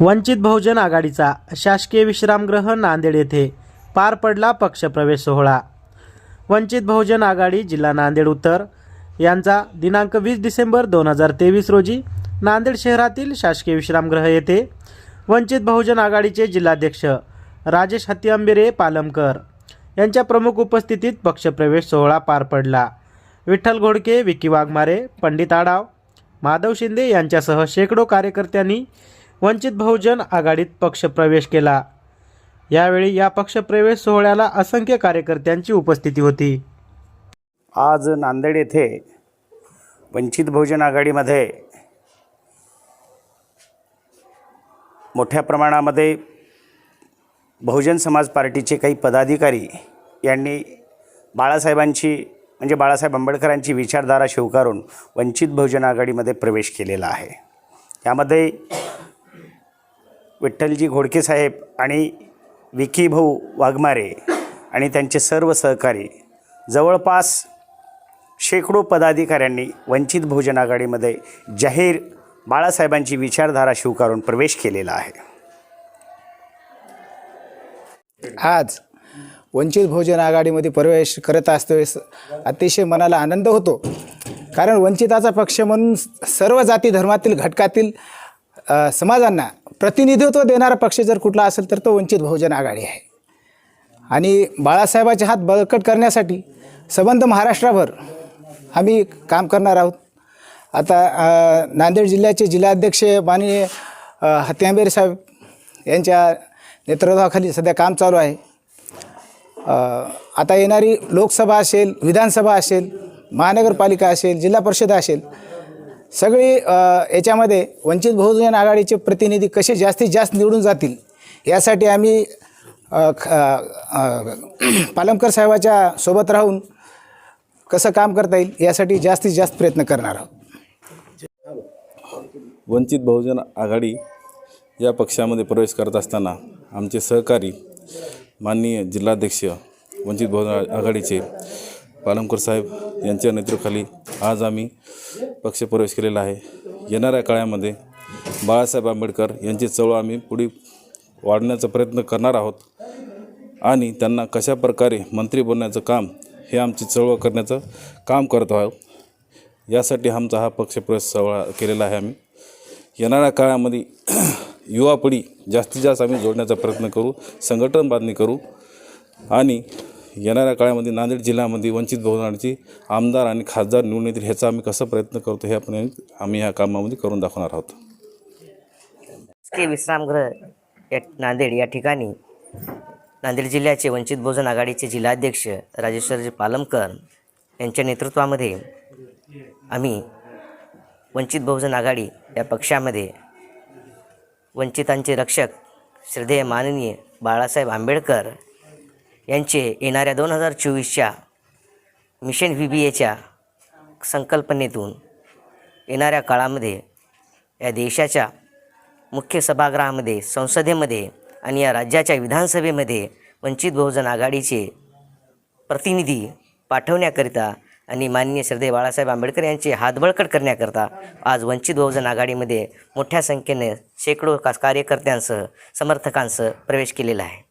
वंचित बहुजन आघाडीचा शासकीय विश्रामगृह नांदेड येथे पार पडला पक्षप्रवेश सोहळा. वंचित बहुजन आघाडी जिल्हा नांदेड उत्तर. यांचा दिनांक वीस डिसेंबर दोन हजार तेवीस रोजी नांदेड शहरातील शासकीय विश्रामगृह येथे वंचित बहुजन आघाडीचे जिल्हाध्यक्ष राजेश हत्तीआंबिरे पालमकर यांच्या प्रमुख उपस्थितीत पक्षप्रवेश सोहळा पार पडला. विठ्ठल घोडके विकी वाघमारे पंडित आडाव माधव शिंदे यांच्यासह शेकडो कार्यकर्त्यांनी वंचित बहुजन आघाडीत पक्षप्रवेश केला. यावेळी या पक्षप्रवेश सोहळ्याला असंख्य कार्यकर्त्यांची उपस्थिती होती. आज नांदेड येथे वंचित बहुजन आघाडीमध्ये मोठ्या प्रमाणामध्ये बहुजन समाज पार्टीचे काही पदाधिकारी यांनी बाळासाहेबांची म्हणजे बाळासाहेब आंबेडकरांची विचारधारा स्वीकारून वंचित बहुजन आघाडीमध्ये प्रवेश केलेला आहे. यामध्ये विठ्ठलजी घोडके साहेब आणि विकी भाऊ वाघमारे आणि त्यांचे सर्व सहकारी जवळपास शेकडो पदाधिकाऱ्यांनी वंचित बहुजन आघाडीमध्ये जाहीर बाळासाहेबांची विचारधारा स्वीकारून प्रवेश केलेला आहे. आज वंचित बहुजन आघाडीमध्ये प्रवेश करत असतोवेळेस अतिशय मनाला आनंद होतो. कारण वंचिताचा पक्ष म्हणून सर्व जाती धर्मातील घटकातील समाजांना प्रतिनिधित्व देणारा पक्ष जर कुठला असेल तर तो वंचित बहुजन आघाडी आहे. आणि बाळासाहेबाचे हात बळकट करण्यासाठी संबंध महाराष्ट्राभर आम्ही काम करणार आहोत. आता नांदेड जिल्ह्याचे जिल्हाध्यक्ष माननीय हत्यांबेर साहेब यांच्या नेतृत्वाखाली सध्या काम चालू आहे. आता येणारी लोकसभा असेल विधानसभा असेल महानगरपालिका असेल जिल्हा परिषद असेल सगळी याच्यामध्ये वंचित बहुजन आघाडीचे प्रतिनिधी कसे जास्तीत जास्त निवडून जातील यासाठी आम्ही ख- पालमकर साहेबाच्या सोबत राहून कसं काम करता येईल यासाठी जास्तीत जास्त प्रयत्न करणार आहोत. वंचित बहुजन आघाडी या पक्षामध्ये प्रवेश करत असताना आमचे सहकारी माननीय जिल्हाध्यक्ष वंचित बहुजन आघाडीचे पालमकर साहेब यांच्या नेतृत्वाखाली आज आम्ही पक्षप्रवेश केलेला आहे. येणाऱ्या काळामध्ये बाळासाहेब आंबेडकर यांची चळवळ आम्ही पुढे वाढण्याचा प्रयत्न करणार आहोत आणि त्यांना कशा प्रकारे मंत्री बनण्याचं काम हे आमची चळवळ करण्याचं काम करत आहोत यासाठी आमचा हा पक्षप्रवेश सवळा केलेला आहे आम्ही. येणाऱ्या काळामध्ये युवा पिढी जास्तीत जास्त आम्ही जोडण्याचा प्रयत्न करू संघटन बांधणी करू आणि येणाऱ्या काळामध्ये नांदेड जिल्ह्यामध्ये वंचित बहुजनाची आमदार आणि खासदार निवडून येतील ह्याचा आम्ही कसा प्रयत्न करतो हे आपण आम्ही ह्या कामामध्ये करून दाखवणार आहोत. के विश्रामगृह या नांदेड या ठिकाणी नांदेड जिल्ह्याचे वंचित बहुजन आघाडीचे जिल्हाध्यक्ष राजेश्वरजी पालमकर यांच्या नेतृत्वामध्ये आम्ही वंचित बहुजन आघाडी या पक्षामध्ये वंचितांचे रक्षक श्रद्धेय माननीय बाळासाहेब आंबेडकर यांचे येणाऱ्या दोन हजार चोवीसच्या मिशन व्ही बी एच्या संकल्पनेतून येणाऱ्या काळामध्ये या देशाच्या मुख्य सभागृहामध्ये संसदेमध्ये आणि या राज्याच्या विधानसभेमध्ये वंचित बहुजन आघाडीचे प्रतिनिधी पाठवण्याकरिता आणि माननीय श्रद्धे बाळासाहेब आंबेडकर यांचे हातबळकट करण्याकरता आज वंचित बहुजन आघाडीमध्ये मोठ्या संख्येने शेकडो का कार्यकर्त्यांसह समर्थकांसह प्रवेश केलेला आहे.